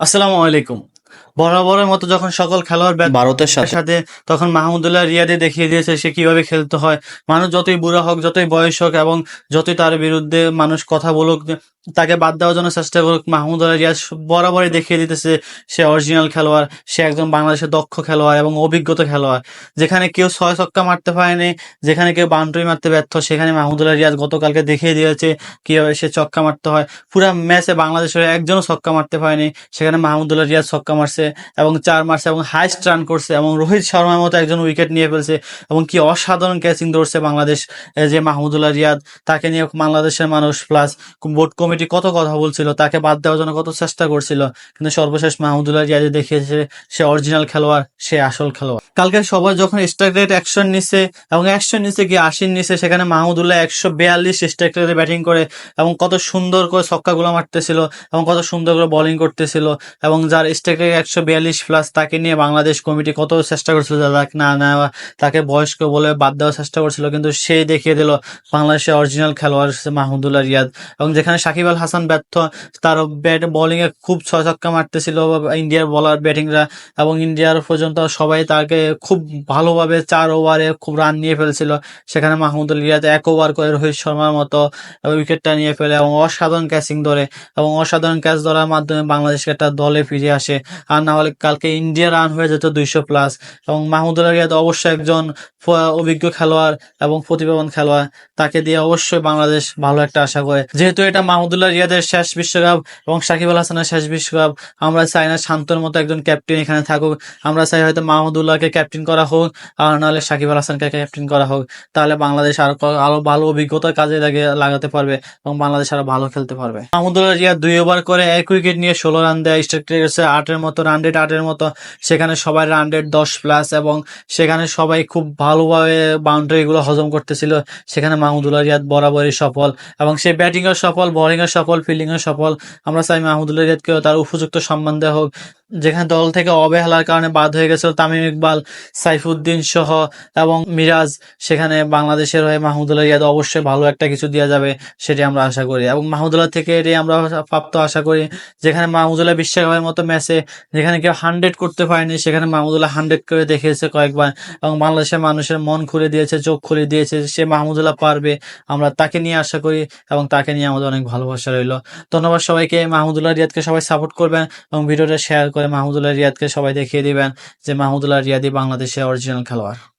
আসসালামু আলাইকুম বরাবরের মতো যখন সকল খেলোয়াড় ভারতের সাথে। সাথে তখন মাহমুদুল্লাহ রিয়াদে দেখিয়ে দিয়েছে সে কীভাবে খেলতে হয়। মানুষ যতই বুড়া হোক যতই বয়স হোক এবং যতই তার বিরুদ্ধে মানুষ কথা বলুক তাকে বাদ দেওয়ার জন্য চেষ্টা করুক মাহমুদুল্লাহ রিয়াদ বরাবরই দেখিয়ে দিতেছে সে অরিজিনাল খেলোয়াড় সে একজন বাংলাদেশের দক্ষ খেলোয়াড় এবং অভিজ্ঞতা খেলোয়াড়। যেখানে কেউ ছয় ছক্কা মারতে পারেনি যেখানে কেউ বাউন্ডারি মারতে ব্যর্থ সেখানে মাহমুদুল্লাহ রিয়াজ গতকালকে দেখিয়ে দিয়েছে কীভাবে সে ছক্কা মারতে হয়। পুরো ম্যাচে বাংলাদেশের একজনও ছক্কা মারতে পারেনি সেখানে মাহমুদুল্লাহ রিয়াদ ছক্কা মারছে এবং চার মারছে এবং হাইস্ট রান করছে এবং রোহিত শর্মার মতো একজন উইকেট নিয়ে ফেলছে এবং কি অসাধারণ ক্যাচিং ধরছে বাংলাদেশ যে মাহমুদুল্লাহ রিয়াদ, তাকে নিয়ে বাংলাদেশের মানুষ প্লাস বোর্ড কমিটি কত কথা বলছিল, তাকে বাদ দেওয়ার জন্য কত চেষ্টা করছিল, কিন্তু সর্বশেষ মাহমুদুল্লাহ রিয়াদে দেখিয়েছে সে অরিজিনাল খেলোয়াড়, সে আসল খেলোয়াড়। কালকে সবাই যখন স্ট্রাইক রেট অ্যাকশন নিচ্ছে এবং অ্যাকশন নিচ্ছে কি আশির নিচ্ছে সেখানে মাহমুদুল্লাহ একশো বিয়াল্লিশ স্ট্রাইক রেটে ব্যাটিং করে এবং কত সুন্দর করে ছক্কাগুলো মারতেছিল এবং কত সুন্দর করে বোলিং করতেছিল এবং যার স্ট্রাইক রেট একশো বিয়াল্লিশ প্লাস তাকে নিয়ে বাংলাদেশ কমিটি কত চেষ্টা করছিল না নেওয়া, তাকে বয়স্ক বলে বাদ দেওয়ার চেষ্টা করছিল, কিন্তু সে দেখিয়ে দিল বাংলাদেশের অরিজিনাল খেলোয়াড় মাহমুদুল্লাহ রিয়াদ। এবং যেখানে সাকিব আল হাসান ব্যর্থ, তার ব্যাট বোলিং এ খুব ছয় ছক্কা মারতেছিল ইন্ডিয়ার বলার ব্যাটিংরা এবং ইন্ডিয়ার পর্যন্ত সবাই তাকে খুব ভালোভাবে চার ওভারে খুব রান নিয়ে ফেলছিল। সেখানে মাহমুদুল রিয়াদ এক ওভার করে রোহিত শর্মার মতো উইকেটটা নিয়ে ফেলে এবং অসাধারণ ক্যাচিং ধরে এবং অসাধারণ ক্যাচ ধরার মাধ্যমে বাংলাদেশকে একটা দলে ফিরে আসে। আর না হলে কালকে ইন্ডিয়া রান হয়ে যেত দুইশো প্লাস এবং মাহমুদুল রিয়াদ অবশ্যই একজন অভিজ্ঞ খেলোয়াড় এবং প্রতিভাবান খেলোয়াড়। তাকে দিয়ে অবশ্যই বাংলাদেশ ভালো একটা আশা করে। যেহেতু এটা মাহমুদুল্লাহ রিয়াদের শেষ বিশ্বকাপ এবং সাকিব আল হাসানের শেষ বিশ্বকাপ, আমরা চাই না শান্তর মতো একজন ক্যাপ্টেন এখানে থাকুক। আমরা চাই হয়তো মাহমুদুল্লাহকে ক্যাপ্টেন করা হোক, আর নাহলে সাকিব আল হাসানকে ক্যাপ্টেন করা হোক। তাহলে বাংলাদেশ আরও আরও ভালো অভিজ্ঞতা কাজে লাগে, লাগাতে পারবে এবং বাংলাদেশ আরও ভালো খেলতে পারবে। মাহমুদুল্লাহ রিয়াদ দুই ওভার করে এক উইকেট নিয়ে ষোলো রান দেয়। স্ট্রাইক হচ্ছে আটের মতো রান রেট আটের মতো। সেখানে সবাই রান দশ প্লাস এবং সেখানে সবাই খুব ভালোভাবে বাউন্ডারি গুলো হজম করতেছিল। সেখানে মাহমুদুল্লাহ রিয়াদ বরাবরই সফল এবং সে ব্যাটিং এর সফল বোলিং এর সফল ফিল্ডিং এর সফল। আমরা চাই মাহমুদুল্লাহ রিয়াদকে তার উপযুক্ত সম্মান দেওয়া হোক। যেখানে দল থেকে অবহেলার কারণে বাদ হয়ে গেছিল তামিম ইকবাল, সাইফুদ্দিন সহ এবং মিরাজ। সেখানে বাংলাদেশের হয়ে মাহমুদুল্লাহ রিয়াদ অবশ্যই ভালো একটা কিছু দেওয়া যাবে, সেটি আমরা আশা করি। এবং মাহমুদুল্লাহ থেকে এটি আমরা প্রাপ্ত আশা করি। যেখানে মাহমুদুল্লাহ বিশ্বকাপের মতো ম্যাচে যেখানে কেউ হান্ড্রেড করতে পারেনি, সেখানে মাহমুদুল্লাহ হান্ড্রেড করে দেখিয়েছে কয়েকবার। এবং বাংলাদেশের মানুষের মন খুলে দিয়েছে, চোখ খুলে দিয়েছে, সে মাহমুদুল্লাহ পারবে। আমরা তাকে নিয়ে আশা করি এবং তাকে নিয়ে আমাদের অনেক ভালোবাসা রইল। ধন্যবাদ সবাইকে। মাহমুদুল্লাহ রিয়াদকে সবাই সাপোর্ট করবেন এবং ভিডিওটা শেয়ার করে মাহমুদুল্লাহ রিয়াদকে সবাই দেখিয়ে দিবেন যে মাহমুদুল্লাহ রিয়াদি বাংলাদেশের অরিজিনাল খেলোয়াড়।